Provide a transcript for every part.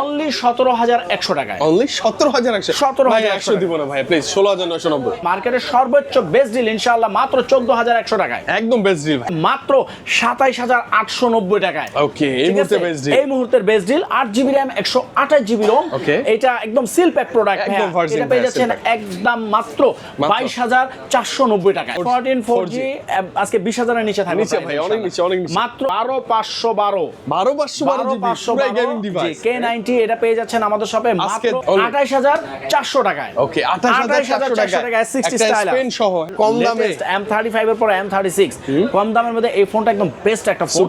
Only সতেরো হাজার একশো টাকায়। অনলি সতেরো হাজার একশো। 17,100 ভাই একশো দিব না ভাই প্লিজ ষোলো হাজার নয়শো নব্বই। মার্কেটের সর্বোচ্চ বেস্ট ডিল ইনশাআল্লাহ মাত্র চোদ্দ হাজার একশো টাকায়। একদম বেস্ট ডিল ভাই। মাত্র সাতাইশ হাজার আটশো নব্বই টাকায়। ওকে এই মুহূর্তে বেস্ট ডিল এই মুহূর্তের বেস্ট ডিল আট জিবি র্যাম একশো আঠাশ জিবি রোম এটা একদম সিল প্যাক প্রোডাক্ট একদম এটা পেয়ে যাচ্ছেন একদম মাত্র। বাইশ হাজার চারশো নব্বই টাকায়। ফোরটিন ফোর জি আজকে বিশ হাজারের নিচে থাকবে নিচে ভাই, অনেক নিচে, অনেক নিচে। মাত্র বারো পাঁচশো বারো। বারো পাঁচশো বারো বারো পাঁচশো পুরাই গেমিং ডিভাইস কে নাইনটি এটা পেয়ে যাচ্ছেন আমাদের শপে মাত্র আঠাইশ হাজার চারশো টাকায়। ওকে আঠাশ হাজার চারশো টাকা সিক্সটি স্টাইল সহ কম দামে। এম থার্টি ফাইভ এর পরে এম থার্টি সিক্স কম দামের মধ্যে এই ফোনটা একদম বেস্ট একটা ফোন।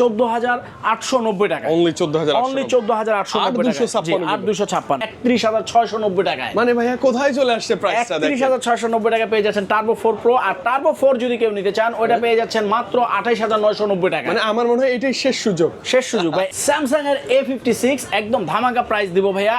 চোদ্দ হাজার আটশো নব্বই টাকা অনলি চোদ্দ হাজার অনলি চোদ্দ হাজার আটশো আর নব্বই 256 আর দুশো ছাপ্পান্ন। একত্রিশ হাজার ছয়শো নব্বই টাকায়। মানে ভাইয়া কোথায় চলে আসছে প্রাইসটা দেখেন হাজার ছয়শো নব্বই টাকা পেয়ে যাচ্ছেন টার্বো ফোর প্রো আর টার্বো ফোর যদি কেউ নিতে চান ওইটা পেয়ে যাচ্ছেন মাত্র আঠাইশ হাজার নয়শো নব্বই টাকা মানে আমার মনে হয় এটাই শেষ সুযোগ। শেষ সুযোগ ভাই। স্যামসাং এর এ ফিফটি একদম ধামাকা প্রাইস দিব ভাইয়া।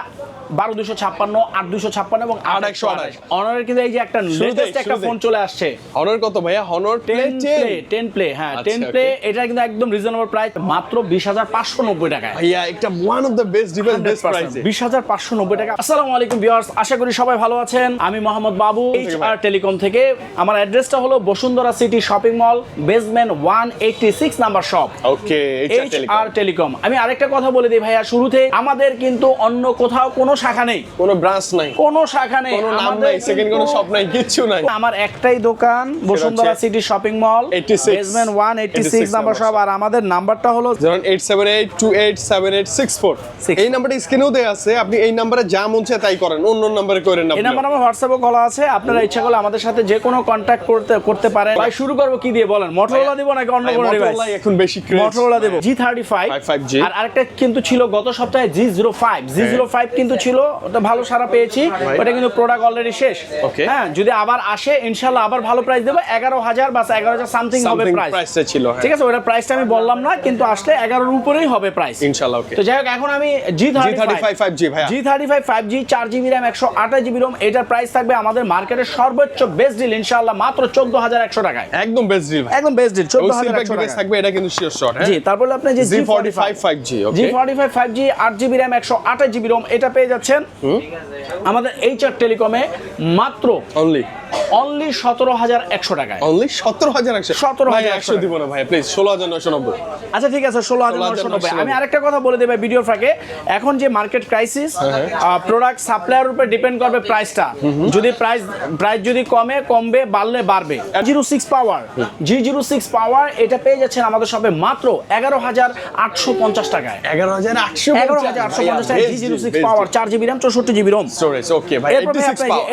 বারো দুশো ছাপ্পান্ন আট দুশো ছাপ্পান্ন এবং আট একশো আঠাশ। অনারের কিন্তু এই যে একটা লেটেস্ট একটা ফোন চলে আসছে। হনর কত ভাইয়া? টেন প্লে টেন প্লে হ্যাঁ আচ্ছা, টেন প্লে এটা কিন্তু একদম রিজনেবল প্রাইস মাত্র বিশ হাজার পাঁচশো নব্বই টাকায়। ভাইয়া একটা one of the best device best প্রাইসে বিশ হাজার পাঁচশো নব্বই টাকা। আসসালামু আলাইকুম ভিউয়ার্স আশা করি সবাই ভালো আছেন। আমি মোহাম্মদ বাবু এইচ আর টেলিকম থেকে। আমার অ্যাড্রেসটা হলো Bashundhara city shopping mall basement one eighty six number shop okay H R Telecom আমি আরেকটা কথা বলে দিই ভাইয়া শুরুতে আমাদের কিন্তু অন্য কোথাও কোনো শাখা নেই। কোনো ব্রাঞ্চ নাই। কোনো শাখা নেই। কোনো নাম নাই সেকেন্ড কোনো শপ নাই কিচ্ছু নাই। আমার একটাই দোকান Bashundhara city shopping mall 86 basement one eighty 86 six number number shop আর আমাদের নাম্বারটা হলো যেমন eight seven eight two eight seven eight six four Six. এই নাম্বারটা স্ক্রিনেও দেওয়া আছে আপনি এই নাম্বারে যা মন চায় তাই করেন অন্য নাম্বারে করেন না এই নাম্বার আমার হোয়াটসঅ্যাপে খোলা আছে আপনারা ইচ্ছা করলে আমাদের সাথে যে কোনো কন্ট্যাক্ট করতে করতে পারেন। ভাই শুরু করব কি দিয়ে বলেন? মোটরোলা দিব নাকি অন্য কোনো ডিভাইস মোটরোলা এখন বেশি ক্রেজ মোটরোলা দেব। জি থার্টি ফাইভ 5G আর আরেকটা কিন্তু ছিল গত সপ্তাহে G zero five G zero five কিন্তু ছিল ওটা ভালো সারা পেয়েছি ওটা কিন্তু প্রোডাক্ট অলরেডি শেষ। হ্যাঁ যদি আবার আসে ইনশাল্লাহ আবার ভালো প্রাইস দেবো এগারো হাজার বা এগারো হাজার সামথিং হবে প্রাইস ছিল হ্যাঁ। ঠিক আছে ওটা প্রাইসটা আমি বললাম না কিন্তু আসলে এগারোর উপরেই হবে প্রাইস ইনশাআল্লাহ ওকে তো যাই হোক এখন আমি G thirty five five G ভাইয়া। G thirty five five G চার জিবি র্যাম একশো আঠাশ জিবি রোম এটার প্রাইস থাকবে আমাদের মার্কেটের সর্বোচ্চ বেস্ট ডিল ইনশাল্লাহ মাত্র চোদ্দ হাজার একশো টাকায়। একদম বেস্ট ডিল একদম বেস্ট ডিল চোদ্দ হাজার একশো টাকা থাকবে এটা কিন্তু শিওর শট হ্যাঁ। জি তারপরে আপনি যে G forty five five G G forty five five G আট জিবি র্যাম একশো আঠাশ জিবি রোম এটা পেয়ে যাচ্ছেন? আমাদের এইচআর টেলিকমে মাত্র অনলি অনলি সতেরো হাজার একশো টাকায়। অনলি সতেরো হাজার একশো। 17,100 ভাই একশো দিব না ভাই প্লিজ ষোলো হাজার নয়শো নব্বই। আচ্ছা ঠিক আছে ষোলো হাজার নয়শো নব্বই। আমি আরেকটা কথা বলে দেবে ভিডিওর ফাঁকে। এখন যে মার্কেট ক্রাইসিস প্রোডাক্ট সাপ্লাইয়ের উপর ডিপেন্ড করবে প্রাইসটা যদি প্রাইস প্রাইস যদি কমে কমবে বাড়লে বাড়বে। Zero six power G zero six power এটা পেয়ে যাচ্ছেন আমাদের শপে মাত্র এগারো হাজার আটশো পঞ্চাশ টাকায়। এগারো হাজার আটশো এগারো হাজার আটশো পঞ্চাশ টাকা জি জিরো সিক্স পাওয়ার চার জিবি র্যাম চৌষট্টি জিবি রোম স্টোরেজ ওকে ভাই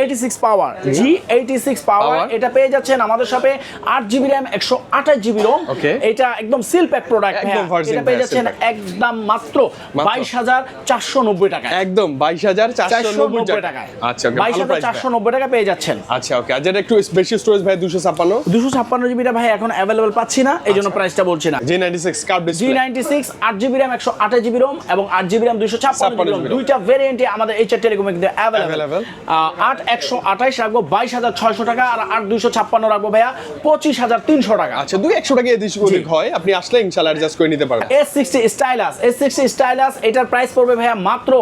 এইটি সিক্স পাওয়ার জি এইটি সিক্স পাওয়ার এটা পেয়ে যাচ্ছেন আমাদের শপে আট জিবি র্যাম একশো আঠাশ জিবি রোম এটা একদম সিল প্যাক প্রোডাক্ট এটা পেয়ে যাচ্ছেন একদম মাত্র। বাইশ হাজার চারশো নব্বই টাকা একদম বাইশ হাজার চারশো নব্বই টাকা আচ্ছা বাইশ হাজার চারশো নব্বই টাকা পেয়ে যাচ্ছেন। আচ্ছা ওকে আর যেটা একটু বেশি স্টোরেজ ভাই দুশো ছাপ্পান্ন? দুশো ছাপ্পান্ন জিবিটা ভাই এখন অ্যাভেলেবল পাচ্ছি না এই জন্য প্রাইসটা বলছি না। G ninety six card G ninety six আট জিবি র্যাম একশো আঠাশ জিবি রোম এবং আট জিবি র্যাম দুইশো ছাপ্পান্ন জিবি রোম 56 দুইটা ভেরিয়েন্টে আমাদের এইচ আর টেলিকমে কিন্তু অ্যাভেলেবেল। আট একশো আঠাশ রাখব বাইশ হাজার ছয়শো টাকা আর আট দুইশো ছাপ্পান্ন রাখব ভাইয়া। পঁচিশ হাজার তিনশো টাকা। আচ্ছা দুই একশো টাকা এদিক ওদিক হয় আপনি আসলে ইনশাল্লাহ অ্যাডজাস্ট করে নিতে পারবেন। S sixty stylus S sixty stylus এটার প্রাইস পড়বে ভাইয়া মাত্র।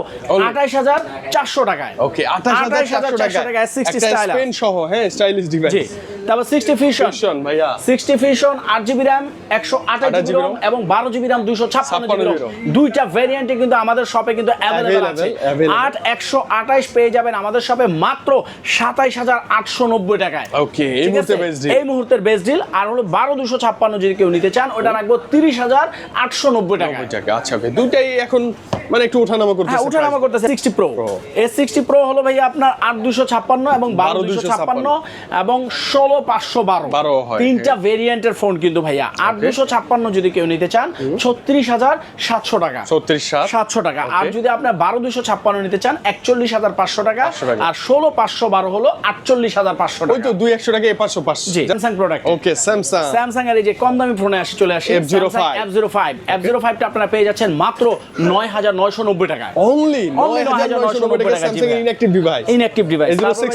আঠাশ হাজার চারশো টাকায়। ওকে আঠাশ হাজার চারশো টাকা এস সিক্সটি স্টাইলাস সহ হ্যাঁ স্টাইলিশ ডিভাইস তারপর সিক্সটি ফিশন ভাইয়া। সিক্সটি ফিশন আট জিবি র্যাম একশো আঠাশ জিবি রোম এবং বারো জিবি র্যাম দুশো ছাপ্পান্ন জিবি দুইটা ভেরিয়েন্টে কিন্তু আমাদের শপে কিন্তু অ্যাভেলেবেল আছে। আট একশো আঠাশ পেয়ে যাবেন আমাদের শপে মাত্র সাতাইশ হাজার আটশো নব্বই টাকায়। ওকে এই মুহূর্তে? বেস্ট ডিল এই মুহূর্তের বেস্ট ডিল আর হলো বারো দুশো ছাপ্পান্ন যদি কেউ নিতে চান ওটা রাখব তিরিশ হাজার আটশো নব্বই টাকা টাকা আচ্ছা ওকে দুটাই এখন মানে একটু ওঠানামা করতেছে হ্যাঁ উঠানামা করতেছে sixty pro S sixty pro হলো ভাই আপনার আট দুশো ছাপ্পান্ন এবং বারো দুশো ছাপ্পান্ন এবং ষোলো পাঁচশো বারো। 12 হয়, তিনটা ভেরিয়েন্টের ফোন কিন্তু ভাইয়া। আট দুশো ছাপ্পান্ন যদি কেউ নিতে চান ছত্রিশ হাজার সাতশো টাকা। ছত্রিশ সাত সাতশো টাকা। আর যদি দুশো ছাপ্পান্ন নিতে চান একচল্লিশ হাজার পাঁচশো টাকা। আর ষোলো পাঁচশো বারো হলো আটচল্লিশ হাজার পাঁচশো ওই তো দুই একশো টাকা এ পাঁচশো পাঁচশো জি Samsung product okay Samsung Samsung এর এই যে কম দামি ফোনে আসে চলে আসে F05 F zero five F zero ফাইভটা আপনারা পেয়ে যাচ্ছেন মাত্র নয় হাজার নয়শো নব্বই টাকায় অনলি Only 9990 টাকা স্যামসাং এর inactive device inactive device A06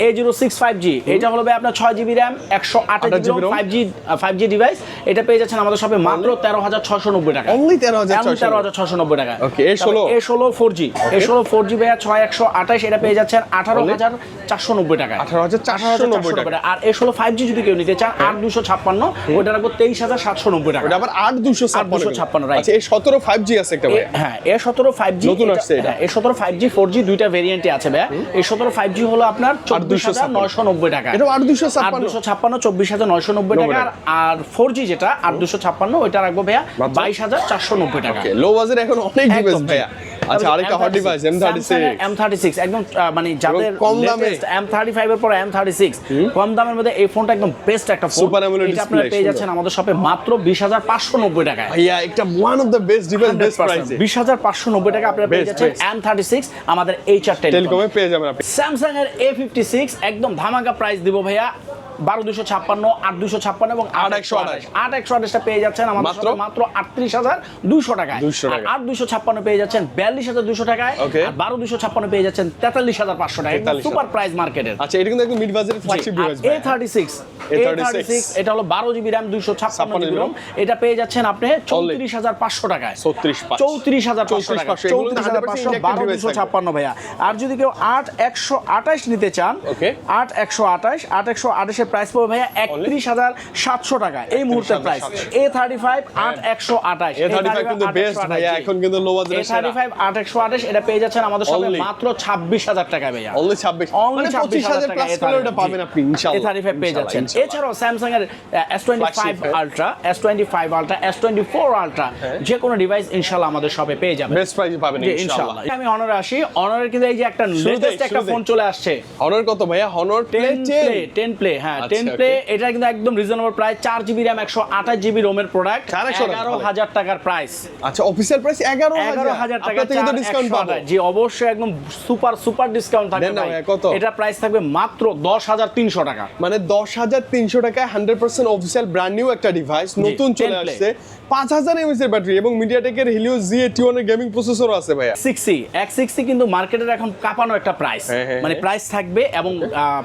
A zero six five G এটা হলো ভাই আপনার ছয় জিবি র্যাম একশো আঠাশ GB five G five G device এটা পেয়ে যাচ্ছেন আমাদের শপে মাত্র তেরো হাজার ছশো নব্বই টাকা। অনলি 13690 তেরো হাজার ছশো নব্বই টাকা। Okay, A16 এ ষোলো ফোর জি এ ষোলো ফোর জি ভাইয়া ছয় একশো আঠাশ এটা পেয়ে যাচ্ছেন আঠারো হাজার চারশো নব্বই টাকা 18,490 টাকা। আর এ ষোলো ফাইভ জি যদি কেউ নিতে চান আট দুশো ছাপ্পান্ন ওইটা রাখব তেইশ হাজার সাতশো নব্বই টাকা। ওটা আবার 8256 8256 right. আচ্ছা এই 17 5G আছে একটা ভাই এ- হ্যাঁ এ সতেরো ফাইভ জি নতুন আসছে এ সতেরো ফাইভ জি ফোর জি দুইটা ভেরিয়েন্টে আছে ভাইয়া। এই সতেরো ফাইভ জি হলো আপনার চব্বিশ হাজার নয়শো নব্বই টাকা। এটা আট 8256 দুশো ছাপ্পান্ন। চব্বিশ হাজার নয়শো নব্বই টাকা। আর- ফোর জি যেটা আট দুশো ছাপ্পান্ন ওইটা রাখব ভাইয়া বাইশ হাজার চারশো নব্বই টাকা। লো বাজেট এখন অনেক ডিভাইস ভাইয়া। আচ্ছা আরেকটা hot device M36 M thirty six একদম মানে যাদের কম দামে। এর পর দামের মধ্যে এই ফোনটা একদম বেস্ট একটা ফোন আপনারা পেয়ে যাচ্ছেন আমাদের শপে মাত্র বিশ হাজার পাঁচশো নব্বই টাকায়। ভাইয়া একটা one of the best device best প্রাইসে বিশ হাজার পাঁচশো নব্বই টাকা আপনারা পেয়ে যাচ্ছেন. এম থার্টি সিক্স আমাদের এইচ আর টেলিকমে পেয়ে যাবেন আপনি। স্যামসাং এর এ ফিফটি সিক্স একদম ধামাকা প্রাইস দিব ভাইয়া। বারো দুশো ছাপ্পান্ন আট দুশো ছাপ্পান্ন এবং আট একশো আট একশো আঠাশটা পেয়ে যাচ্ছেন আমাদের মাত্র? আটত্রিশ হাজার দুশো টাকায়। 200 টাকা। আর আট দুশো ছাপ্পান্ন পেয়ে যাচ্ছেন বিয়াল্লিশ হাজার দুশো টাকায়। বারো দুশো ছাপ্পান্ন পেয়ে যাচ্ছেন তেতাল্লিশ হাজার পাঁচশো টাকা সুপার প্রাইস মার্কেটের। আচ্ছা এটা কিন্তু একদম মিড বাজেটের flagship device A thirty six এটা হলো বারো জিবি র্যাম দুইশো ছাপ্পান্ন জিবি রোম এটা পেয়ে যাচ্ছেন আপনি চৌত্রিশ হাজার পাঁচশো টাকায়। চৌত্রিশ হাজার পাঁচশো টাকা চৌত্রিশ হাজার পাঁচশো বারো দুশো ছাপ্পান্ন ভাইয়া। আর যদি কেউ আট একশো আঠাশ নিতে চান আট একশো আঠাশ আট একশো আঠাশের প্রাইস পড়বে ভাইয়া একত্রিশ হাজার সাতশো টাকা এই মুহূর্তের প্রাইস এ থার্টি ফাইভ আট একশো আঠাশ। এখন কিন্তু লো এ থার্টি ফাইভ আট একশো আঠাশ এটা পেয়ে যাচ্ছেন আমাদের সঙ্গে মাত্র ছাব্বিশ হাজার টাকা ভাইয়া। অনলি 26 Only মানে 25000 প্লাস করে ওটা পাবেন আপনি ইনশাআল্লাহ। এ থার্টি ফাইভ পেয়ে যাচ্ছেন। এছাড়াও স্যামসাং এর S twenty five. Ultra S twenty five ultra S twenty four ultra যে কোনো ডিভাইস ইনশাল্লাহ আমাদের শপে পেয়ে যাবেন। বেস্ট প্রাইস পাবেন ইনশাআল্লাহ। আমি অনারে আসি অনারের কিন্তু এই যে একটা লেটেস্ট একটা ফোন চলে আসছে। হনর কত ভাইয়া? Honor ten 10 play ten play হ্যাঁ। আচ্ছা, টেন প্লে এটা কিন্তু একদম রিজনেবল প্রাইস চার জিবি র্যাম একশো আঠাশ জিবি রোমের প্রোডাক্ট 400 এগারো হাজার টাকার প্রাইস আচ্ছা অফিসিয়াল প্রাইস 11000 এগারো হাজার টাকা থেকে তো ডিসকাউন্ট পাবো। জি অবশ্যই একদম সুপার সুপার ডিসকাউন্ট থাকবে কত? এটা প্রাইস থাকবে মাত্র দশ হাজার তিনশো টাকা। মানে দশ হাজার তিনশো টাকায় hundred percent official brand new একটা ডিভাইস নতুন 10 চলে আসছে। পাঁচ হাজার এমএস এর ব্যাটারি এবং মিডিয়াটেকের হিলিও জি এইটি ওয়ানের গেমিং প্রসেসরও আছে ভাইয়া। সিক্সটি এক সিক্সটি কিন্তু মার্কেটের এখন কাঁপানো একটা প্রাইস হ্যাঁ, হ্যাঁ, মানে হ্যাঁ। প্রাইস থাকবে এবং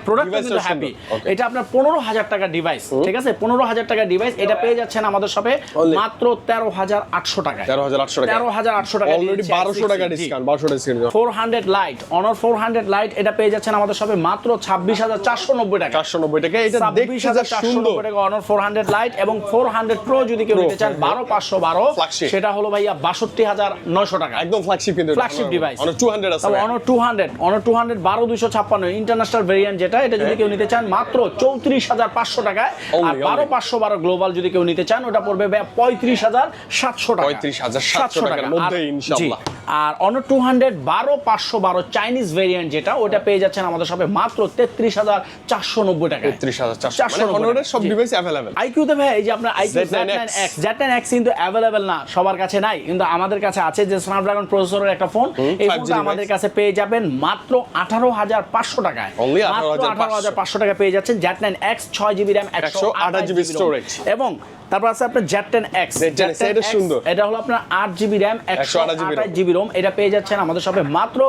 প্রোডাক্ট কিন্তু হ্যাপি এটা আপনার পনেরো হাজার টাকা ডিভাইস ঠিক আছে? পনেরো হাজার টাকা ডিভাইস এটা পেয়ে যাচ্ছেন আমাদের শপে মাত্র তেরো হাজার আটশো টাকায়। তেরো হাজার আটশো টাকা তেরো হাজার আটশো টাকা অলরেডি বারোশো টাকা ডিসকাউন্ট বারোশো discount four hundred lite Honor four hundred lite এটা পেয়ে যাচ্ছেন আমাদের শপে মাত্র ছাব্বিশ হাজার চারশো নব্বই টাকা চারশো নব্বই টাকা এটা দেখতে যা সুন্দর। টাকা অনর ফোর হান্ড্রেড লাইট এবং ফোর হান্ড্রেড প্রো যদি কেউ নিতে চান হ্যাঁ, বারো পাঁচশো বারো। সেটা হলো ভাইয়া বাষট্টি হাজার নয়শো টাকা একদম ফ্ল্যাগশিপ কিন্তু flagship device on two hundred আছে on. Honor two hundred Honor two hundred বারো দুইশো ছাপ্পান্ন ইন্টারন্যাশনাল ভেরিয়েন্ট যেটা এটা যদি কেউ নিতে চান মাত্র চৌত্রিশ হাজার পাঁচশো টাকায় আর বারো। পাঁচশো বারো গ্লোবাল যদি কেউ নিতে চান ওটা পড়বে পঁয়ত্রিশ হাজার সাতশো টাকা 35,700 টাকার টাকা। মধ্যেই আর- ইনশাআল্লাহ। আর অনর টু হান্ড্রেড বারো পাঁচশো বারো চাইনিজ ভেরিয়েন্ট যেটা ওটা পেয়ে যাচ্ছেন আমাদের সবে মাত্র তেত্রিশ হাজার চারশো নব্বই টাকা তেত্রিশ হাজার চারশো মানে সব ডিভাইস অ্যাভেলেবেল আইকিউতে ভাই এই যে আপনার আইকিউ Z9X Z9X Z9X কিন্তু অ্যাভেলেবেল না সবার কাছে নাই কিন্তু আমাদের কাছে আছে যে স্ন্যাপড্রাগন প্রসেসরের একটা ফোন এই ফোনটা আমাদের কাছে পেয়ে যাবেন মাত্র আঠারো হাজার পাঁচশো টাকায়। মাত্র আঠারো হাজার পাঁচশো। টাকা পেয়ে যাচ্ছেন Z9X ছয় জিবি র্যাম একশো 128 আঠাশ জিবি storage। এবং তারপর আছে আপনার Z10X Z10X, এটা সুন্দর। এটা হলো আপনার আট জিবি র্যাম একশো আঠাশ জিবি রোম এটা পেয়ে যাচ্ছেন আমাদের সবে মাত্র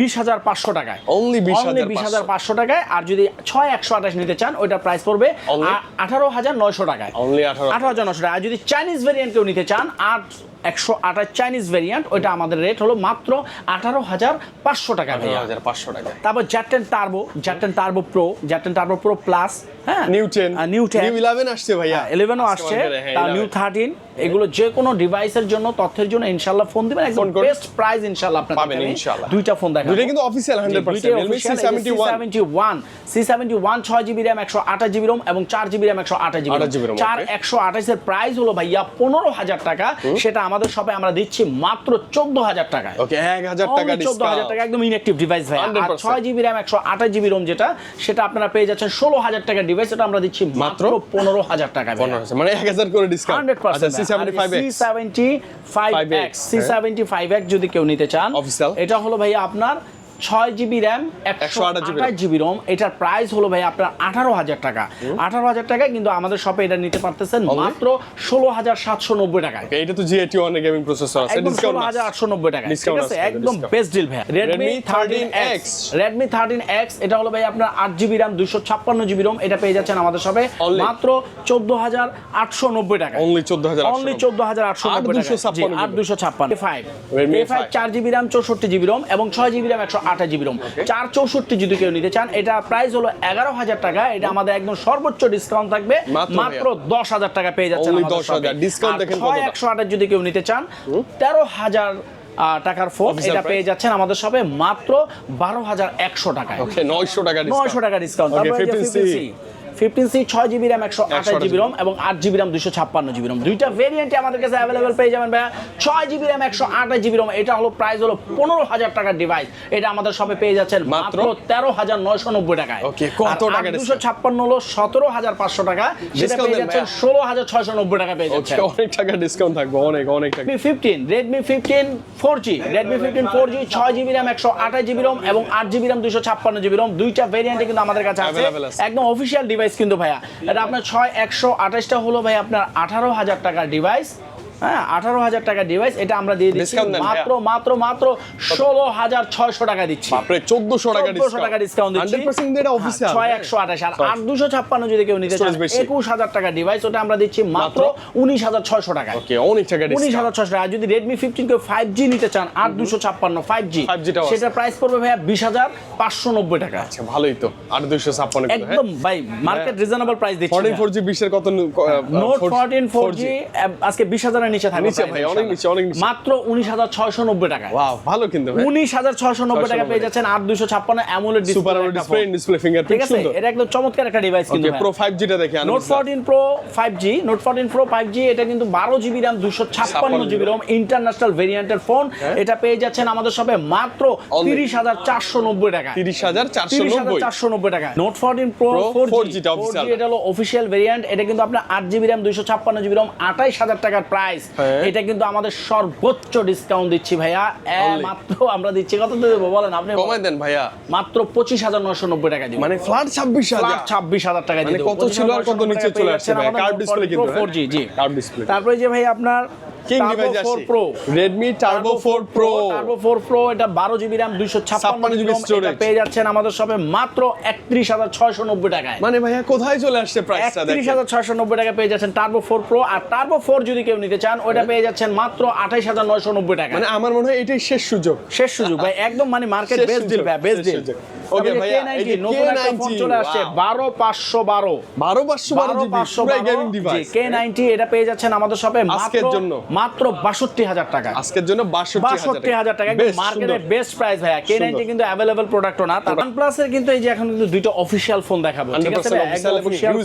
বিশ হাজার পাঁচশো টাকায়। অনলি 20,500 বিশ হাজার পাঁচশো টাকায়। আর যদি ছয় একশো আঠাশ নিতে চান ওইটা প্রাইস পড়বে আঠারো হাজার নয়শো টাকায়। অনলি আঠারো আঠারো হাজার নয়শো টাকা আর যদি চাইনিজ ভেরিয়েন্ট কেউ নিতে চান আট একশো আঠাশ চাইনিজ ভেরিয়েন্ট ওইটা আমাদের রেট হলো মাত্র আঠারো হাজার পাঁচশো টাকা হাজার পাঁচশো টাকা। তারপর Z ten turbo Z ten turbo pro Z ten turbo pro plus হ্যাঁ? Neo ten Neo ten Neo eleven আসছে ভাইয়া। ইলেভেনও আসছে। market এ, তার নিউ থার্টিন এগুলো যে কোনো ডিভাইসের জন্য তথ্যের জন্য ইনশাল্লাহ ফোন দিবেন। একদম বেস্ট প্রাইস আপনার পাবেন ইনশাআল্লাহ। দুইটা দুইটা কিন্তু জিবি র্যাম একশো আঠাশ জিবি রোম এবং চার জিবি র্যাম একশো আঠাশ জিবি 28 GB ROM, চার okay. একশো প্রাইস হলো ভাইয়া পনেরো হাজার টাকা। সেটা আমাদের শপে আমরা দিচ্ছি মাত্র চোদ্দ হাজার টাকায়। ওকে এক হাজার টাকা চোদ্দ হাজার টাকা একদম ইনএক্টিভ ডিভাইস ভাই আর ছয় জিবি র্যাম একশো আঠাশ জিবি রোম যেটা সেটা আপনারা পেয়ে যাচ্ছেন ষোলো হাজার টাকার ডিভাইস এটা আমরা দিচ্ছি মাত্র পনেরো হাজার টাকা মানে এক হাজার করে discount hundred percent C seventy five C seventy five 5X, X C seventy five X যদি কেউ নিতে চান। এটা হলো ভাই আপনার ছয় জিবি র্যাম একশো আঠাশ জিবি রোম এটার প্রাইস হলো ভাই আপনার আঠারো হাজার টাকা। আঠারো হাজার টাকা কিন্তু আমাদের শপে এটা নিতে পারতেছেন মাত্র ষোলো হাজার সাতশো নব্বই টাকায়। এটা তো G eighty one gaming processor আছে ষোলো হাজার আটশো নব্বই টাকা ঠিক আছে? একদম বেস্ট ডিল ভাই। Redmi thirteen X Redmi thirteen X এটা হলো ভাই আপনার আট জিবি র্যাম দুশো ছাপ্পান্ন জিবি রোম এটা পেয়ে যাচ্ছেন আমাদের সবে মাত্র চোদ্দ হাজার আটশো নব্বই টাকা অনলি 14000 অনলি চোদ্দ হাজার আটশো আট নব্বই টাকা আট দুশো ছাপ্পান্ন। ফাইভ ফাইভ চার জিবি র্যাম চৌষট্টি জিবি রোম এবং ছয় জিবি র্যাম একশো আঠাশ জিবি রোম। চার চৌষট্টি যদি কেউ নিতে চান এটা প্রাইস হলো এগারো হাজার টাকা। এটা আমাদের একদম সর্বোচ্চ ডিসকাউন্ট থাকবে। মাত্র দশ হাজার টাকা পেয়ে যাচ্ছেন Only আমাদের 10,000 shop এ। Discount আর দেখেন ছয় একশো আঠাশ যদি কেউ নিতে চান তেরো হাজার টাকার ফোন এটা পেয়ে যাচ্ছেন আমাদের সবে মাত্র বারো হাজার একশো টাকায়। নয়শো টাকা নয়শো টাকা ডিসকাউন্ট তারপরে 15C ফিফটিন সি ছয় জিবি র্যাম একশো আঠাশ জিবি রম এবং আট জিবি র্যাম দুশো ছাপ্পান্ন জিবি রম। দুইটা ভেরিয়েন্টে আমাদের কাছে অ্যাভেলেবেল পেয়ে যাবেন ভাইয়া। ছয় জিবি র্যাম একশো আঠাশ জিবি রম এটা হলো প্রাইস হলো পনেরো হাজার টাকার ডিভাইস এটা আমাদের শপে পেয়ে যাচ্ছেন মাত্র? তেরো হাজার নয়শো নব্বই টাকায়। কত টাকা দুশো ছাপ্পান্ন হলো সতেরো হাজার পাঁচশো টাকা। সেটা পেয়ে যাচ্ছেন ষোলো হাজার ছয়শো নব্বই টাকা পেয়ে যাচ্ছেন। অনেক টাকা ডিসকাউন্ট থাকবে অনেক অনেক টাকা। Fifteen Redmi fifteen four G Redmi fifteen four G ছয় জিবি র্যাম একশো আঠাশ জিবি রোম এবং আট জিবি র্যাম দুশো ছাপ্পান্ন জিবি রোম। দুইটা ভেরিয়েন্টে কিন্তু আমাদের কাছে আছে। একদম অফিসিয়াল ডিভাইস কিন্তু ভাইয়া। এটা আপনার ছয় একশো আঠাশটা হলো ভাই আপনার আঠারো হাজার টাকার ডিভাইস হ্যাঁ আঠারো হাজার টাকার ডিভাইস এটা আমরা দিয়ে দিচ্ছি। মাত্র মাত্র মাত্র ষোলো হাজার ছয়শো টাকা দিচ্ছি। বাপরে 1400 টাকা 1400 টাকা ডিসকাউন্ট দিচ্ছি। 100% এটা অফিসিয়াল ছয় একশো আঠাশ। আর আট দুশো ছাপ্পান্ন যদি কেউ নিতে চান একুশ হাজার টাকা ডিভাইস ওটা আমরা দিচ্ছি মাত্র? উনিশ হাজার ছয়শো অনেক টাকা উনিশ হাজার ছশো টাকা। যদি রেডমি ফিফটিন কেউ ফাইভ জি নিতে চান আট দুশো ছাপ্পান্ন ফাইভ জি 5G সেটার প্রাইস পড়বে ভাইয়া বিশ হাজার পাঁচশো নব্বই টাকা। আচ্ছা ভালোই তো। আর 256 একদম ভাই মার্কেট রিজনেবল প্রাইস দিচ্ছি 14 4G 20 এর কত নোট ফোরটিন ফোর জি আজকে বিশ হাজারের নিচে থাকবে নিচে ভাই, অনেক নিচে, অনেক নিচে। মাত্র উনিশ হাজার ছয়শো নব্বই টাকা ওয়াও ভালো কিন্তু ভাই। উনিশ হাজার ছয়শো নব্বই টাকা পেয়ে যাচ্ছেন আট দুশো ছাপ্পান্ন অ্যামোলেড সুপার ডিসপ্লে ডিসপ্লে ঠিক ফিঙ্গারপ্রিন্ট আছে সুন্দর। এটা একদম চমৎকার একটা ডিভাইস কিন্তু প্রো 5G টা দেখি note fourteen pro five G note fourteen pro five G এটা কিন্তু বারো জিবি র্যাম দুশো ছাপ্পান্ন জিবি রোম ইন্টারন্যাশনাল ভেরিয়েন্টের ফোন এটা পেয়ে যাচ্ছেন আমাদের সবে মাত্র হ্যাঁ। Only তিরিশ হাজার চারশো নব্বই টাকা 30490 চারশো নব্বই টাকা note fourteen pro Pro four 4G G টা official। এটা হলো অফিসিয়াল ভেরিয়েন্ট এটা কিন্তু আপনার আট জিবি র্যাম দুইশো ছাপ্পান্ন জিবি রোম আঠাইশ হাজার টাকার প্রাইস হ্যাঁ। এটা কিন্তু আমাদের সর্বোচ্চ ডিসকাউন্ট দিচ্ছি ভাইয়া। মাত্র আমরা দিচ্ছি কত দেবো বলেন? আপনি কমাই দেন ভাইয়া। মাত্র পঁচিশ হাজার নয়শো নব্বই টাকা দিব। মানে ফ্ল্যাট 26000 ছাব্বিশ হাজার টাকা দিই কত ছিল আর কত নিচে চলে আসছে কার্ভ ডিসপ্লে কিন্তু four G G. Curve display তারপরে যে ভাই আপনার কিং ডিভাইস আসছে pro Redmi Turbo 4 Pro turbo four pro এটা বারো জিবি র্যাম দুইশো ছাপ্পান্ন 56 জিবি storage। পেয়ে যাচ্ছেন আমাদের শপে মাত্র একত্রিশ হাজার ছয়শো নব্বই টাকায়। মানে ভাইয়া কোথায় চলে আসছে প্রাইসটা দেখেন। হাজার ছয়শো নব্বই টাকা পেয়ে যাচ্ছেন টার্বো ফোর প্রো আর টার্বো ফোর যদি কেউ নিতে চান ওটা পেয়ে যাচ্ছেন মাত্র আঠাইশ হাজার নয়শো নব্বই টাকা মানে আমার মনে হয় এটাই শেষ সুযোগ। শেষ সুযোগ ভাই একদম মানে মার্কেট বেস্ট ডিল ভাই বেস্ট ডিল। Okay ভাইয়া, এই যে নতুন একটা ফোন চলে আসছে wow। বারো পাঁচশো বারো 12 গেমিং ডিভাইস কে নাইনটি এটা পেয়ে যাচ্ছেন আমাদের আজকের মাত্র। মাত্র বাষট্টি হাজার টাকা আজকের জন্য বাষট্টি হাজার টাকা। মার্কেটের বেস্ট প্রাইস ভাইয়া। কে নাইনটি কিন্তু অ্যাভেলেবল প্রোডাক্টও না। ওয়ান প্লাসের কিন্তু এই যে এখন কিন্তু দুইটা অফিসিয়াল ফোন দেখাবো ঠিক আছে 100%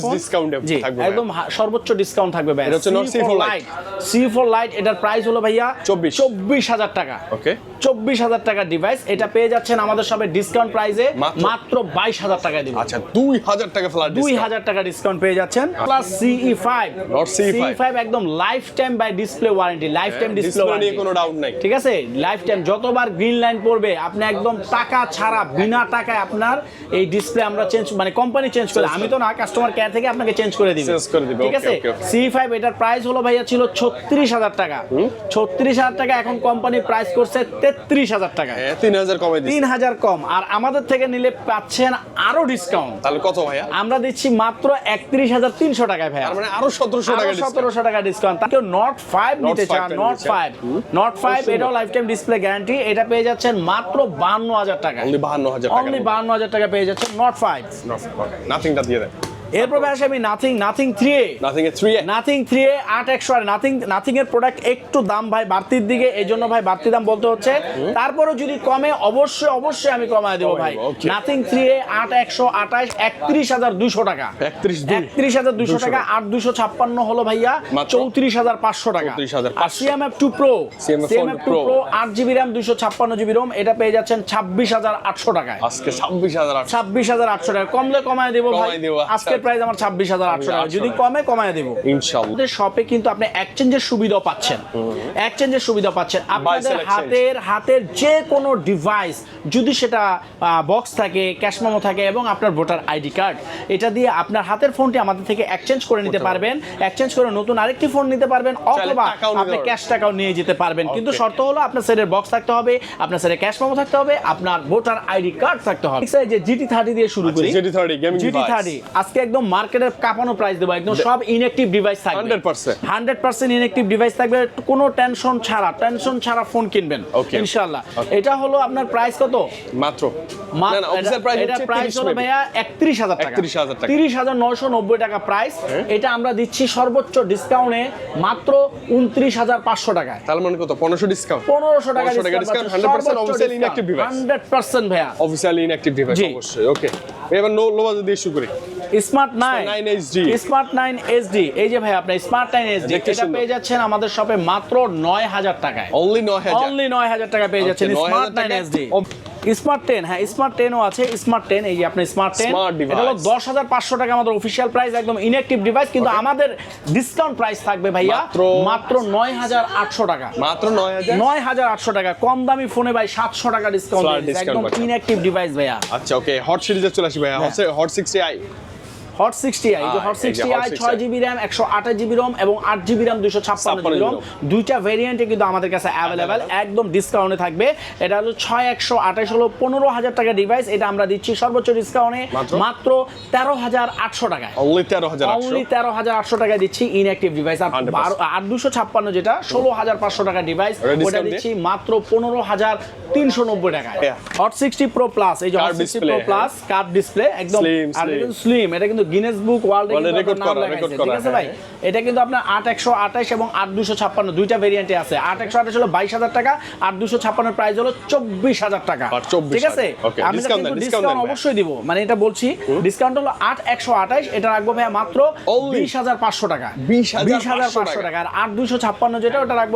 একদম থাকবে সর্বোচ্চ ডিসকাউন্ট থাকবে ভাই এটা হচ্ছে Note C4 Lite। C four lite এটার প্রাইস হলো ভাইয়া 24 চব্বিশ হাজার টাকা। ওকে চব্বিশ হাজার টাকার ডিভাইস এটা পেয়ে যাচ্ছেন আমাদের সবে ডিসকাউন্ট প্রাইসে মাত্র- বাইশ হাজার টাকা দিব। আচ্ছা 2000 টাকা ফ্ল্যাট দুই হাজার টাকা ডিসকাউন্ট পেয়ে যাচ্ছেন। Plus CE five CE5 five একদম life time by display warranty life time display নিয়ে কোনো ডাউট নাই। ঠিক আছে? লাইফ টাইম যতবার গ্রিন লাইন পড়বে আপনি একদম টাকা ছাড়া বিনা টাকায় আপনার এই ডিসপ্লে আমরা চেঞ্জ মানে কোম্পানি চেঞ্জ করে আমি তো না কাস্টমার কেয়ার থেকে আপনাকে চেঞ্জ করে দিবে। Change করে দিবে, ঠিক আছে. সি ফাইভ এটার প্রাইস হলো ভাইয়া ছিল ছত্রিশ হাজার টাকা। ছত্রিশ হাজার টাকা এখন কোম্পানি প্রাইস করছে তেত্রিশ হাজার টাকা। হ্যাঁ 3000 কমাই দিচ্ছি। তিন হাজার কম। আর আমাদের থেকে নিলে পাচ্ছেন আরও ডিসকাউন্ট তাহলে কত ভাইয়া? আমরা দিচ্ছি মাত্র একত্রিশ হাজার তিনশো টাকায় ভাইয়া। মানে আরও 1700 টাকা। সতেরোশো টাকা ডিসকাউন্ট তাকে নট ফাইভ নিতে চান নট ফাইভ নট ফাইভ এটাও লাইফ টাইম ডিসপ্লে গ্যারান্টি এটা পেয়ে যাচ্ছেন মাত্র বান্ন হাজার টাকা। অনলি 52000 টাকা অনলি বান্ন হাজার টাকা পেয়ে যাচ্ছেন নট ফাইভ নাথিংটা দিয়ে দেন। এরপর আসে আমি nothing nothing three nothing A 3 nothing three A আট একশো আর নাথিং নাথিং এর প্রোডাক্ট একটু দাম ভাই বাড়তির দিকে এই জন্য ভাই বাড়তি দাম বলতে হচ্ছে। তারপরে যদি কমে অবশ্যই অবশ্যই আমি কমায় দেবো ভাই. নাথিং থ্রি এ আট একশো আঠাশ একত্রিশ হাজার দুশো টাকা। একত্রিশ হাজার দুশো টাকা আট দুশো ছাপ্পান্ন হলো ভাইয়া চৌত্রিশ হাজার পাঁচশো টাকা। 34,500 আর CMF two pro CMF CMF two pro আট জিবি র্যাম দুশো ছাপ্পান্ন জিবি রোম এটা পেয়ে যাচ্ছেন ছাব্বিশ হাজার আটশো টাকায়। আজকে 26800 ছাব্বিশ হাজার আটশো টাকা। কমলে কমায় দেবো ভাই। আচ্ছা, আজকের প্রাইস আমার ছাব্বিশ হাজার আটশো টাকা। যদি কমে কমায় দেবো। ইনশাআল্লাহ। আমাদের শপে কিন্তু আপনি এক্সচেঞ্জের সুবিধা পাচ্ছেন। এক্সচেঞ্জের সুবিধা পাচ্ছেন। আপনাদের হাতের হাতের যে কোনো ডিভাইস যদি সেটা বক্স থাকে ক্যাশ মেমো থাকে এবং আপনার ভোটার আইডি কার্ড এটা দিয়ে আপনার হাতের ফোনটি আমাদের থেকে এক্সচেঞ্জ করে নিতে পারবেন। এক্সচেঞ্জ করে নতুন আরেকটি ফোন নিতে পারবেন অথবা আপনি ক্যাশ টাকাও নিয়ে যেতে পারবেন। কিন্তু শর্ত হলো আপনার সেটের বক্স থাকতে হবে আপনার সেটের ক্যাশ মেমো থাকতে হবে আপনার ভোটার আইডি কার্ড থাকতে হবে। যে জিটি থার্টি দিয়ে শুরু করি। GT 30 gaming জিটি থার্টি আজকে একদম মার্কেটের কাঁপানো প্রাইস দেবো একদম সব ইনঅ্যাক্টিভ ডিভাইস থাকবে। 100% হান্ড্রেড পার্সেন্ট ইনএক্টিভ ডিভাইস থাকবে কোনো টেনশন ছাড়া টেনশন ছাড়া ফোন কিনবেন ইনশাল্লাহ এটা হলো আপনার প্রাইস কত? মাত্র। মা- না না অফিসিয়াল প্রাইস এটা হচ্ছে প্রাইস 30 হলো ভাইয়া একত্রিশ হাজার টাকা। 31,000 তিরিশ হাজার নয়শো নব্বই টাকা প্রাইস এটা আমরা দিচ্ছি সর্বোচ্চ ডিসকাউন্টে মাত্র উনত্রিশ হাজার পাঁচশো টাকায়। তার মানে কত? 1500 ডিসকাউন্ট পনেরোশো টাকা 1500 টাকা discount, 100% official হান্ড্রেড পার্সেন্ট ভাইয়া। অফিসিয়ালি ইনঅ্যাক্টিভ ডিভাইস অবশ্যই। ওকে এবার নো লো বাজেট দিয়ে শুরু করি। Smart nine 9 HD smart nine HD এই যে ভাই আপনি স্মার্ট নাইন এইচডি দেখতে এটা। পেয়ে যাচ্ছেন আমাদের শপে মাত্র নয় হাজার টাকায়। অনলি 9000 অনলি নয় হাজার টাকা পেয়ে যাচ্ছেন স্মার্ট নাইন টাকায়। এসডি স্মার্ট টেন হ্যাঁ স্মার্ট টেনও আছে। স্মার্ট টেন এই যে আপনার স্মার্ট টেন এটা হলো দশ হাজার পাঁচশো টাকা আমাদের অফিসিয়াল প্রাইস একদম ইনঅ্যাক্টিভ ডিভাইস কিন্তু আমাদের ডিসকাউন্ট প্রাইস থাকবে ভাইয়া মাত্র- নয় হাজার আটশো টাকা। মাত্র নয় হাজার? আটশো টাকা। কম দামি ফোনে ভাই সাতশো টাকা ডিসকাউন্ট একদম। ইনঅ্যাক্টিভ ডিভাইস ভাইয়া। আচ্ছা ওকে হট সিরিজে চলে আসি ভাইয়া। Hot 60 I hot sixty I hot sixty I ছয় জিবি র্যাম একশো আঠাশ জিবি রম এবং আট জিবি র্যাম দুশো ছাপ্পান্ন জিবি রম দুইটা ভেরিয়েন্টে কিন্তু আমাদের কাছে অ্যাভেলেবেল একদম ডিসকাউন্টে থাকবে। এটা হলো ছয় একশো আঠাশ হলো পনেরো হাজার টাকা ডিভাইস এটা আমরা দিচ্ছি সর্বোচ্চ ডিসকাউন্টে মাত্র? তেরো হাজার আটশো টাকায়। অনলি 13800 অনলি তেরো হাজার আটশো টাকায় দিচ্ছি ইনঅ্যাক্টিভ ডিভাইস আর 100% বারো আট দুশো ছাপ্পান্ন যেটা ষোলো হাজার পাঁচশো টাকা ডিভাইস ওটা দিচ্ছি মাত্র পনেরো হাজার তিনশো নব্বই টাকায়। হট সিক্সটি প্রো প্লাস এই যে hot sixty pro. Plus curve display একদম আর স্লিম এটা কিন্তু গিনেস বুক ওয়ার্ল্ড এ করা, record করা, ঠিক আছে ভাই? হ্যাঁ। এটা কিন্তু আপনার আট একশো আঠাশ এবং আট দুশো ছাপ্পান্ন দুইটা ভেরিয়েন্টে আছে। আট একশো আঠাশ হলো বাইশ হাজার টাকা আট দুশো ছাপ্পান্নের প্রাইস হলো চব্বিশ হাজার টাকা। ঠিক আছে? আমি discount ডিসকাউন্ট অবশ্যই দিব। মানে এটা বলছি ডিসকাউন্ট হলো আট একশো আঠাশ এটা রাখব ভাইয়া মাত্র Only বিশ হাজার পাঁচশো টাকা। 20,500 বিশ হাজার পাঁচশো টাকা। আর আট দুশো ছাপ্পান্ন যেটা ওটা রাখব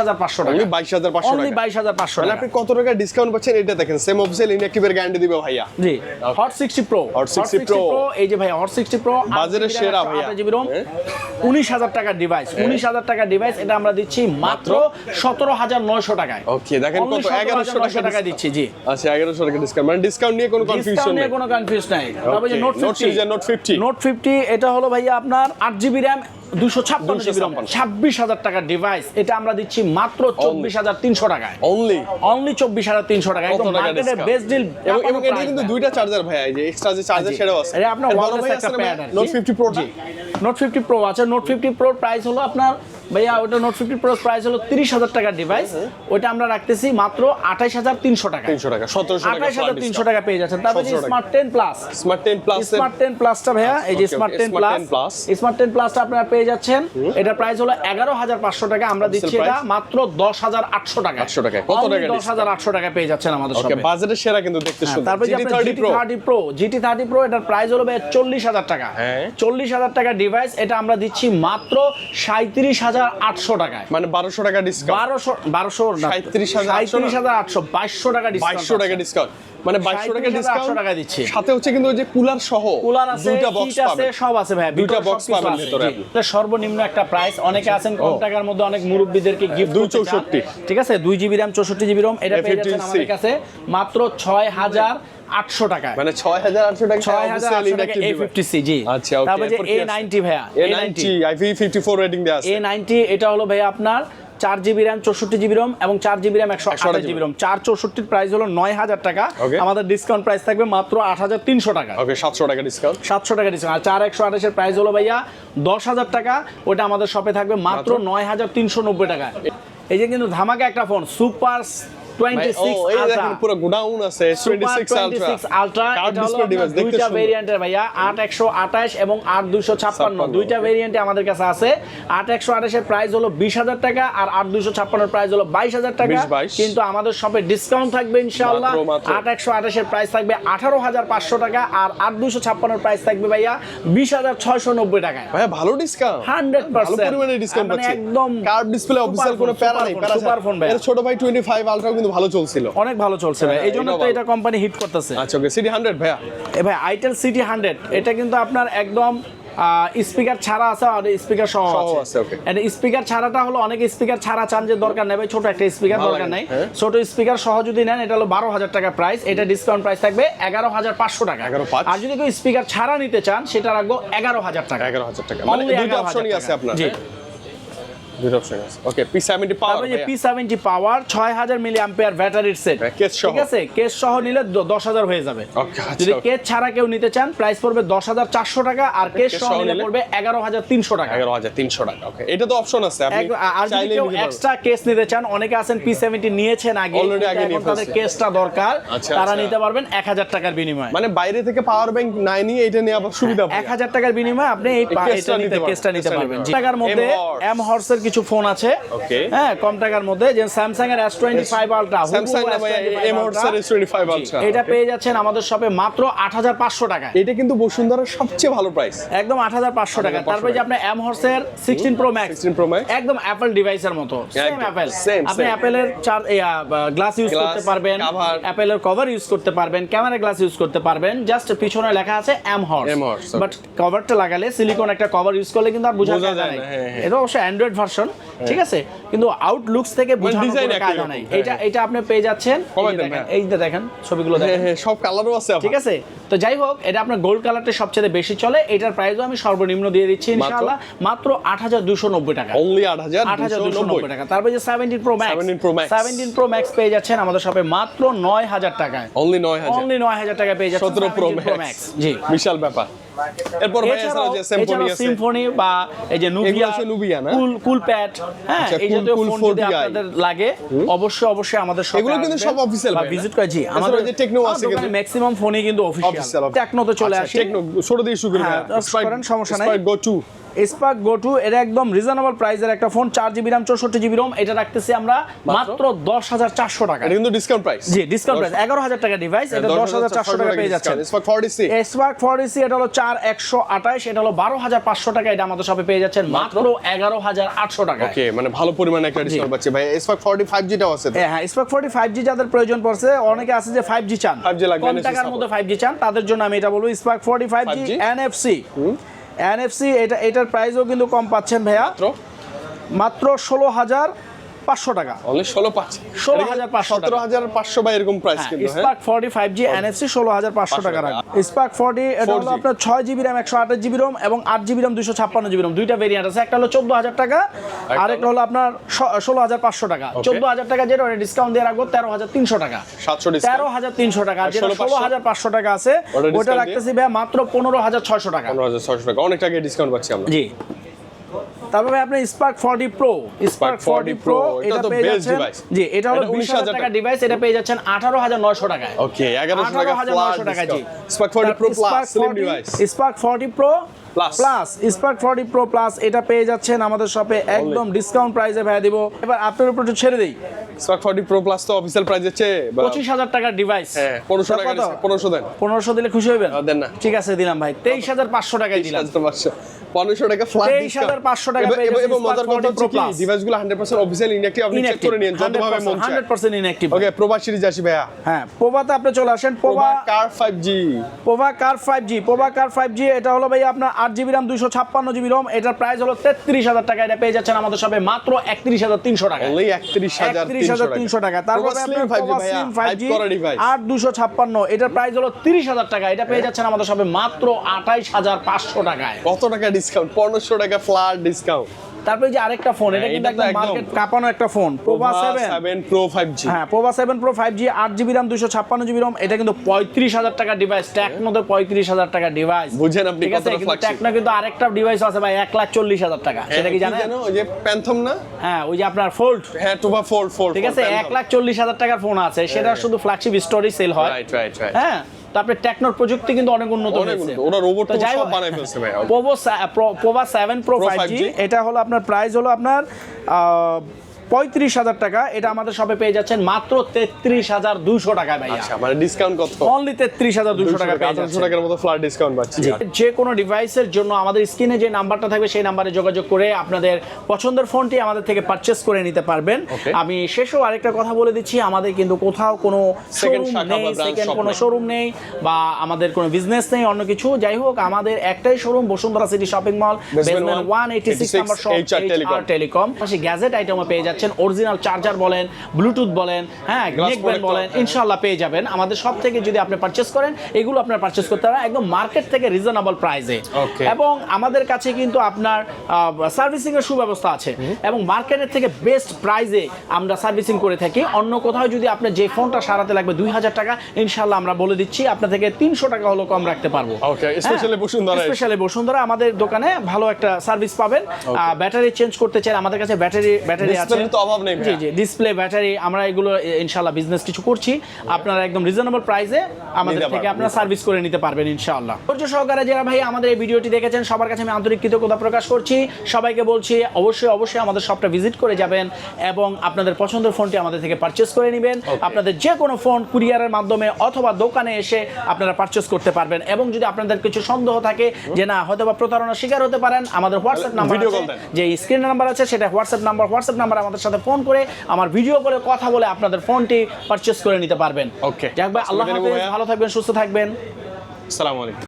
হাজার পাঁচশো টাকা। অনলি 22500 অনলি টাকা। বাইশ হাজার পাঁচশো মানে টাকা। আপনি কত টাকা ডিসকাউন্ট পাচ্ছেন? এটা দেখেন সেম অফিসিয়াল ইনঅ্যাক্টিভের গ্যারান্টি দিবে ভাইয়া। জি hot sixty pro Hot 60 Pro। এই যে ভাই হট সিক্সটি প্রো বাজারের সেরা ভাইয়া। জিবি রোম হ্যাঁ। উনিশ হাজার টাকার ডিভাইস উনিশ হাজার টাকার ডিভাইস এটা আমরা দিচ্ছি মাত্র সতেরো হাজার নয়শো টাকায়। ওকে দেখেন কত, 1100 17,900 টাকা দিচ্ছি জি। আচ্ছা এগারোশো টাকা ডিসকাউন্ট মানে ডিসকাউন্ট নিয়ে কোনো কনফিউশন নেই নিয়ে কোনো কনফিউজ নাই। তবে যে note fifty Note 50 note fifty এটা হলো ভাইয়া আপনার আট জিবি র্যাম দুশো ছাপ্পান্ন জিবি রম ছাব্বিশ হাজার টাকার ডিভাইস এটা আমরা দিচ্ছি মাত্র চব্বিশ হাজার তিনশো টাকায়। অনলি অনলি চব্বিশ হাজার তিনশো টাকা একদম মার্কেটের বেস্ট ডিল এবং এটা কিন্তু দুইটা চার্জার ভাইয়া যে এক্সট্রা যে চার্জার সেটাও আছে। এটা আপনার এর বড় wireless ভাই একটা কি। Note 50 pro note fifty pro আছে। নোট ফিফটি প্রো প্রাইস হলো আপনার ভাইয়া ওটা নোট ফিফটি প্রোর প্রাইস হলো তিরিশ হাজার টাকার ডিভাইস ওটা আমরা রাখতেছি মাত্র আঠাইশ হাজার তিনশো টাকা 300 টাকা 1700 টাকা আঠাইশ হাজার তিনশো টাকা পেয়ে যাচ্ছেন। তারপরে smart ten plus smart 10 plus smart ten প্লাসটা ভাইয়া এই যে smart ten plus smart ten প্লাসটা আপনারা পেয়ে যাচ্ছেন। এটা প্রাইস হলো এগারো হাজার পাঁচশো টাকা। আমরা দিচ্ছি এটা মাত্র দশ হাজার আটশো টাকা 800 টাকা। কত টাকা দশ হাজার আটশো টাকা পেয়ে যাচ্ছেন আমাদের সঙ্গে বাজেটের সেরা কিন্তু দেখতে সুন্দর। তারপরে যে GT আপনার 30 pro thirty pro GT thirty pro এটার প্রাইস হলো ভাইয়া চল্লিশ হাজার টাকা। হ্যাঁ। চল্লিশ হাজার টাকা ডিভাইস এটা আমরা দিচ্ছি মাত্র সাঁত্রিশ হাজার আটশো টাকায়। মানে 1200 টাকা ডিসকাউন্ট বারোশো বারোশো 37,800 সাঁত্রিশ হাজার আটশো বাইশশো টাকা 2200 টাকা ডিসকাউন্ট মানে 2200 টাকা ডিসকাউন্ট টাকা দিচ্ছি। সাথে হচ্ছে কিন্তু ওই যে কুলার সহ কুলার আছে বক্স পাবেন। সব আছে ভাই সবকিছু পাবেন ভিতরে। এটা সর্বনিম্ন একটা প্রাইস অনেকে আছেন কম টাকার মধ্যে অনেক মুরব্বীদেরকে গিফট দুই করতে চান। চৌষট্টি। ঠিক আছে? দুই জিবি র্যাম চৌষট্টি জিবি রম এটা পেয়ে যাচ্ছেন আমাদের কাছে। মাত্র ছয় হাজার আটশো টাকায়। মানে 6800 টাকা ছয় হাজার আটশো টাকা এ ফিফটি সি জি। আচ্ছা, তারপরে যে এ নাইনটি ভাইয়া A ninety A90 IP54 rating দেয়া আছে। এ নাইনটি এটা হলো ভাইয়া আপনার চার জিবি র্যাম চৌষট্টি জিবি রম এবং চার জিবি র্যাম একশো আঠাশ জিবি রম চার চৌষট্টির প্রাইস হলো নয় হাজার টাকা. আমাদের ডিসকাউন্ট প্রাইস থাকবে মাত্র আট হাজার তিনশো টাকা। ওকে 700 টাকা ডিসকাউন্ট সাতশো টাকা ডিসকাউন্ট আর চার একশো আঠাশের প্রাইস হলো ভাইয়া দশ হাজার টাকা। ওটা আমাদের শপে থাকবে মাত্র মাত্র? নয় হাজার তিনশো নব্বই টাকা এই যে কিন্তু ধামাকা একটা ফোন সুপার পুরো গোডাউন আছে 26 ultra ultra card display device দেখতে দুইটা ভেরিয়েন্টের ভাইয়া আট একশো আঠাশ এবং আট দুশো ছাপ্পান্ন। 56 দুইটা ভেরিয়েন্টে আমাদের কাছে আছে। আট একশো প্রাইস হলো বিশ হাজার টাকা আর প্রাইস হলো বাইশ হাজার টাকা। কিন্তু আমাদের শপে ডিসকাউন্ট থাকবে ইনশাআল্লাহ। প্রাইস টাকা আর আট দুশো ছাপ্পান্নের প্রাইস থাকবে ভাইয়া বিশ হাজার ছয়শো নব্বই টাকায়। ভাই ভালো ডিসকাউন্ট হান্ড্রেড ভালো পরিমাণে ডিসকাউন্ট মানে পাচ্ছি। একদম ডিসপ্লে অফিসিয়াল কোনো প্যারা নাই সুপার ফোন ভাই এর ছোট ভাই 25 আলট্রাও কিন্তু ভালো চলছিল। অনেক ভালো চলছে ভাই হ্যাঁ, এই জন্য তো এটা কোম্পানি হিট করতেছে। আচ্ছা ওকে সিটি হান্ড্রেড ভাইয়া? এ ভাই আইটেল সিটি হান্ড্রেড এটা কিন্তু আপনার একদম স্পিকার ছাড়া আছে আর স্পিকার সহ আছে। okay. স্পিকার ছাড়াটা হলো অনেক স্পিকার ছাড়া চান যে দরকার নেই ভাই ছোট একটা স্পিকার দরকার নাই। হ্যাঁ। ছোট স্পিকার সহ যদি নেন এটা হলো বারো হাজার টাকা প্রাইস এটা ডিসকাউন্ট প্রাইস থাকবে এগারো হাজার পাঁচশো টাকা। 11,500 আর যদি কেউ স্পিকার ছাড়া নিতে চান সেটা রাখব এগারো হাজার টাকা। এগারো হাজার টাকা। মানে দুইটা অপশনই আছে আপনার জি। অপশন আছে। ওকে পি সেভেন্টি পাওয়ার তারপরে যে পাওয়ার ছয় হাজার মিলি অ্যাম্পিয়ার ব্যাটারির সেট সহ। ঠিক আছে? কেস সহ নিলে দ- হয়ে যাবে। যদি কেস ছাড়া কেউ নিতে চান প্রাইস পড়বে দশ হাজার চারশো টাকা আর কেস সহ সহ নিলে নিলে? পড়বে এগারো হাজার তিনশো টাকা। এগারো হাজার তিনশো টাকা ওকে এটা তো অপশন আছে আপনি আর যদি কেউ এক্সট্রা কেস নিতে চান অনেকে আছেন পি সেভেন্টি নিয়েছেন আগে Already আগে নিয়ে তাদের কেসটা দরকার আচ্ছা, তারা আচ্ছা। নিতে পারবেন এক হাজার টাকার বিনিময়ে। মানে বাইরে থেকে পাওয়ার ব্যাংক নাই নিয়ে এটা নিয়ে আবার সুবিধা এক হাজার টাকার বিনিময়ে আপনি এই কেসটা নিতে পারবেন, পারবেন। টাকার মধ্যে এম হর্সের কিছু ফোন আছে. হ্যাঁ কম টাকার মধ্যে। যে স্যামসাং এর S twenty five ultra Samsung এটা পেয়ে যাচ্ছেন আমাদের শপে মাত্র আট হাজার পাঁচশো টাকায়। এটা কিন্তু বসুন্ধরার সবচেয়ে ভালো প্রাইস একদম আট হাজার পাঁচশো টাকা। 8,500 তারপরে যে আপনার M হর্সের sixteen pro max 16 Pro Max? একদম অ্যাপল ডিভাইসের মতো। সেম একদম, অ্যাপেল same, আপনি same. অ্যাপেলের চার গ্লাস ইউজ করতে পারবেন। cover। অ্যাপেলের কভার ইউজ করতে পারবেন। ক্যামেরা গ্লাস ইউজ করতে পারবেন। জাস্ট পিছনে লেখা আছে M horse M Horse, but কভারটা লাগালে সিলিকন একটা কভার ইউজ করলে কিন্তু আর বোঝা যায় না, হ্যাঁ, হ্যাঁ। এটা অবশ্য অ্যান্ড্রয়েড ভার্সন ঠিক আছে? কিন্তু আউটলুকস থেকে বোঝানোর রকম, নাই। হ্যাঁ, এটা এটা আপনি পেয়ে যাচ্ছেন। এই যে দেখেন, হ্যাঁ। এই যে দেখেন ছবিগুলো দেখেন। হ্যাঁ হ্যাঁ সব কালারও আছে ঠিক আছে? তো যাই হোক এটা আপনার গোল্ড কালারটা সবচেয়ে বেশি চলে। এটার প্রাইসও আমি সর্বনিম্ন দিয়ে দিচ্ছি ইনশাআল্লাহ। মাত্র আট হাজার দুশো নব্বই টাকা। অনলি আট হাজার আট হাজার দুশো নব্বই টাকা। তারপরে যে seventeen pro max 17 Pro Max। Seventeen pro max পেয়ে যাচ্ছেন আমাদের শপে মাত্র নয় হাজার টাকায়। অনলি নয় হাজার। অনলি নয় হাজার টাকা পেয়ে যাচ্ছেন সতেরো প্রো 17 Pro Max জি। বিশাল ব্যাপার। এরপর ভাই এছাড়াও এছাড়াও যে সিম্ফনি আছে সিম্ফনি বা এই যে নুবিয়া Nubia না? কুল কুল প্যাড হ্যাঁ আচ্ছা, এই Cool- জাতীয় ফোন যদি আপনাদের লাগে অবশ্যই অবশ্যই আমাদের সব এগুলো কিন্তু সব official ভাই, ভিজিট করে জি আমাদের যে টেকনো আছে কিন্তু। ম্যাক্সিমাম ফোনই কিন্তু অফিশিয়াল। টেকনোতে চলে আসে টেকনো ছোট দিয়ে শুরু হ্যাঁ। করেন, সমস্যা নাই। গো 2 স্পার্ক গো টু এটা একদম রিজনেবল প্রাইসের একটা ফোন চার জিবি রাম চৌষট্টি জিবি রোম এটা রাখতেছি আমরা মাত্র? দশ হাজার চারশো টাকা। এটা কিন্তু ডিসকাউন্ট প্রাইস জি ডিসকাউন্ট প্রাইস এগারো হাজার টাকা ডিভাইস এটা দশ হাজার চারশো টাকা পেয়ে যাচ্ছেন। স্পার্ক 40 স্পার্ক ফোরসি এটা হলো চার একশো আঠাশ এটা হলো বারো হাজার পাঁচশো টাকা এটা আমাদের শপে পেয়ে যাচ্ছেন মাত্র? এগারো হাজার আটশো টাকা ওকে মানে ভালো পরিমাণে একটা ডিসকাউন্ট পাচ্ছি। ভাই স্পার্ক 45 জিটাও আছে তো। হ্যাঁ স্পার্ক ফোর্টি ফাইভ জি যাদের প্রয়োজন পড়ছে অনেকে আছে যে ফাইভ জি চান। 5G লাগবে, কম টাকার। মধ্যে ফাইভ জি চান তাদের জন্য আমি এটা বলব Spark forty five G 5G NFC NFC এটা এটার প্রাইসও কিন্তু কম পাচ্ছেন ভাইয়া। মাত্র? মাত্র ষোলো হাজার পাঁচশো টাকা। অনলি 16 পাচ্ছি। 16,500 টাকা। 17500 বা এরকম প্রাইস কিন্তু হ্যাঁ? Spark forty five G NFC ষোলো হাজার পাঁচশো টাকা। রাখবে। স্পার্ক ফোর্টি এটা হলো আপনার ছয় জিবি র্যাম একশো আঠাশ জিবি রোম এবং আট জিবি রোম দুশো ছাপ্পান্ন জিবি রোম দুইটা ভেরিয়েন্ট আছে। একটা হলো চোদ্দ হাজার টাকা আরেকটা হলো আপনার ষোলো হাজার পাঁচশো টাকা। চোদ্দ হাজার টাকা যেটা ডিসকাউন্ট দিয়ে রাখব তেরো হাজার তিনশো টাকা। 700 ডিসকাউন্ট তেরো হাজার তিনশো টাকা যেটা ষোলো হাজার পাঁচশো টাকা আছে ওটা রাখতেছি ভাই মাত্র পনেরো হাজার ছয়শো টাকা। 15600 টাকা। অনেক টাকা ডিসকাউন্ট পাচ্ছি আমরা। জি। তারপরে আপনি স্পার্ক 40 প্রো স্পার্ক 40 প্রো এটা তো best যাচ্ছেন জি এটা হলো এটা 29000 19,000 টাকা ডিভাইস এটা পেয়ে যাচ্ছেন 18900 টাকায়। ওকে 1100 টাকা 18,900 টাকা জি। Spark 40 pro plus slim device Spark 40 pro Plus। Plus Spark 40 pro plus এটা পেয়ে যাচ্ছেন আমাদের শপে একদম ডিসকাউন্ট প্রাইসে ভাই দিব। এবার আপনার উপর একটু ছেড়ে দেই। স্পার্ক 40 প্রো প্লাস তো অফিশিয়াল প্রাইস আছে 25000 টাকার ডিভাইস হ্যাঁ 1500 টাকা 1500 দেন। 1500 দিলে খুশি হইবেন? আহ, দেন না। ঠিক আছে দিলাম ভাই। 23500 টাকায় দিলাম। 1500 টাকা ফ্ল্যাট 23,500 টাকা এবং মজার কথা হচ্ছে কি। ডিভাইসগুলো 100% অফিশিয়াল ইনঅ্যাক্টিভ আপনি চেক করে নিন যতভাবে মন চায়। 100% ইনঅ্যাক্টিভ ওকে প্রবাস সিরিজ আসি ভাইয়া। হ্যাঁ পোভাতে আপনি চলে আসেন। প্রোভা কার 5G পোভা কার ফাইভ জি পোভা কার ফাইভ জি এটা হলো ভাই আপনার আট জিবি রাম দুইশো ছাপ্পান্ন জিবি রোম এটার প্রাইস হলো তেত্রিশ হাজার টাকা এটা পেয়ে যাচ্ছেন আমাদের সবে মাত্র একত্রিশ হাজার তিনশো টাকা। অনলি 31300 একত্রিশ হাজার তিনশো টাকা। তারপরে স্লিম 5G ভাইয়া ফাইভ জি আট দুশো ছাপ্পান্ন এটার প্রাইস হলো তিরিশ হাজার টাকা। এটা পেয়ে যাচ্ছেন আমাদের সবে মাত্র আঠাইশ হাজার পাঁচশো টাকায়। কত টাকা ডিসকাউন্ট 1500 টাকা ফ্ল্যাট ডিসকাউন্ট তারপরে যে আরেকটা ফোন এটা হ্যাঁ, কিন্তু একদম। মার্কেট কাঁপানো একটা ফোন প্রোভা সেভেন 7 প্রো 5G হ্যাঁ Pova seven pro five G আট জিবি রাম দুশো ছাপ্পান্ন জিবি রম এটা কিন্তু পঁয়ত্রিশ হাজার টাকা ডিভাইস টেকনোতে পঁয়ত্রিশ হাজার টাকা ডিভাইস বুঝেন আপনি কতটা কিন্তু টেকনো কিন্তু আরেকটা ডিভাইস আছে ভাই এক লাখ চল্লিশ হাজার টাকা সেটা কি জানেন? ওই যে প্যান্থম না? হ্যাঁ ওই যে আপনার ফোল্ড হ্যাঁ টোবা ফোল্ড ফোল্ড ঠিক আছে এক লাখ চল্লিশ হাজার টাকার ফোন আছে সেটা শুধু ফ্ল্যাগশিপ স্টোরি সেল হয়। রাইট রাইট রাইট হ্যাঁ তারপরে টেকনোর প্রযুক্তি কিন্তু অনেক উন্নত হয়েছে ওরা রোবট যাই সব হোক, বানায় ফেলছে ভাই। Povo Pova seven pro Pro 5G এটা হলো আপনার প্রাইস হলো আপনার পঁয়ত্রিশ হাজার টাকা। এটা আমাদের সবে পেয়ে যাচ্ছেন মাত্র তেত্রিশ হাজার দুশো টাকা ভাইয়া। আচ্ছা মানে ডিসকাউন্ট কত? অনলি তেত্রিশ হাজার দুশো টাকা পেয়ে যাচ্ছেন। টাকার মতো ফ্ল্যাট ডিসকাউন্ট পাচ্ছি। যে কোনো ডিভাইসের জন্য আমাদের স্ক্রিনে যে নাম্বারটা থাকবে সেই নাম্বারে যোগাযোগ করে আপনাদের পছন্দের ফোনটি আমাদের থেকে পারচেস করে নিতে পারবেন। আমি শেষেও আরেকটা কথা বলে দিচ্ছি আমাদের কিন্তু কোথাও কোনো শোরুম নেই সেকেন্ড কোনো শোরুম নেই বা আমাদের কোনো বিজনেস নেই অন্য কিছু। যাই হোক আমাদের একটাই showroom Bashundhara city shopping mall basement one eighty six number shop telecom পাশে গ্যাজেট আইটেমও পেয়ে যাচ্ছেন অরিজিনাল চার্জার বলেন ব্লুটুথ বলেন হ্যাঁ Glass নেক ব্যান্ড বলেন হ্যাঁ। ইনশাল্লাহ পেয়ে যাবেন। আমাদের সব থেকে যদি আপনি পারচেস করেন এগুলো আপনার পারচেস করতে পারেন একদম মার্কেট থেকে রিজনেবল প্রাইসে এবং আমাদের কাছে কিন্তু আপনার সার্ভিসিং এর সুব্যবস্থা আছে। এবং মার্কেটের থেকে বেস্ট প্রাইসে আমরা সার্ভিসিং করে থাকি। অন্য কোথাও যদি আপনি যে ফোনটা সারাতে লাগবে দুই হাজার টাকা ইনশাল্লাহ আমরা বলে দিচ্ছি আপনার থেকে তিনশো টাকা হলো কম রাখতে পারব। Especially বসুন্ধরায়। স্পেশালি বসুন্ধরা আমাদের দোকানে ভালো একটা সার্ভিস পাবেন। ব্যাটারি চেঞ্জ করতে চান আমাদের কাছে ব্যাটারি ব্যাটারি আছে। Display-র তো অভাব নেই জি জি ডিসপ্লে ব্যাটারি আমরা এগুলো ইনশাল্লাহ বিজনেস কিছু করছি। আপনারা একদম রিজনেবল প্রাইসে আমাদের থেকে আপনারা সার্ভিস করে নিতে পারবেন ইনশাআল্লাহ। ধৈর্য সহকারে যারা ভাই আমাদের এই ভিডিওটি দেখেছেন সবার কাছে আমি আন্তরিক কৃতজ্ঞতা প্রকাশ করছি। সবাইকে বলছি অবশ্যই অবশ্যই আমাদের শপটা ভিজিট করে যাবেন এবং আপনাদের পছন্দের ফোনটি আমাদের থেকে পারচেস করে নেবেন। আপনাদের যে কোনো ফোন কুরিয়ারের মাধ্যমে অথবা দোকানে এসে আপনারা পারচেস করতে পারবেন এবং যদি আপনাদের কিছু সন্দেহ থাকে যে না হয়তো বা প্রতারণার শিকার হতে পারেন আমাদের হোয়াটসঅ্যাপ নাম্বার। যে স্ক্রিন নাম্বার আছে সেটা হোয়াটসঅ্যাপ নাম্বার হোয়াটসঅ্যাপ নাম্বার আমাদের সাথে ফোন করে আমার ভিডিও করে কথা বলে আপনাদের ফোনটি পারচেস করে নিতে পারবেন। ওকে যাক ভাই আল্লাহ। ভালো থাকবেন সুস্থ থাকবেন। আসসালামু আলাইকুম।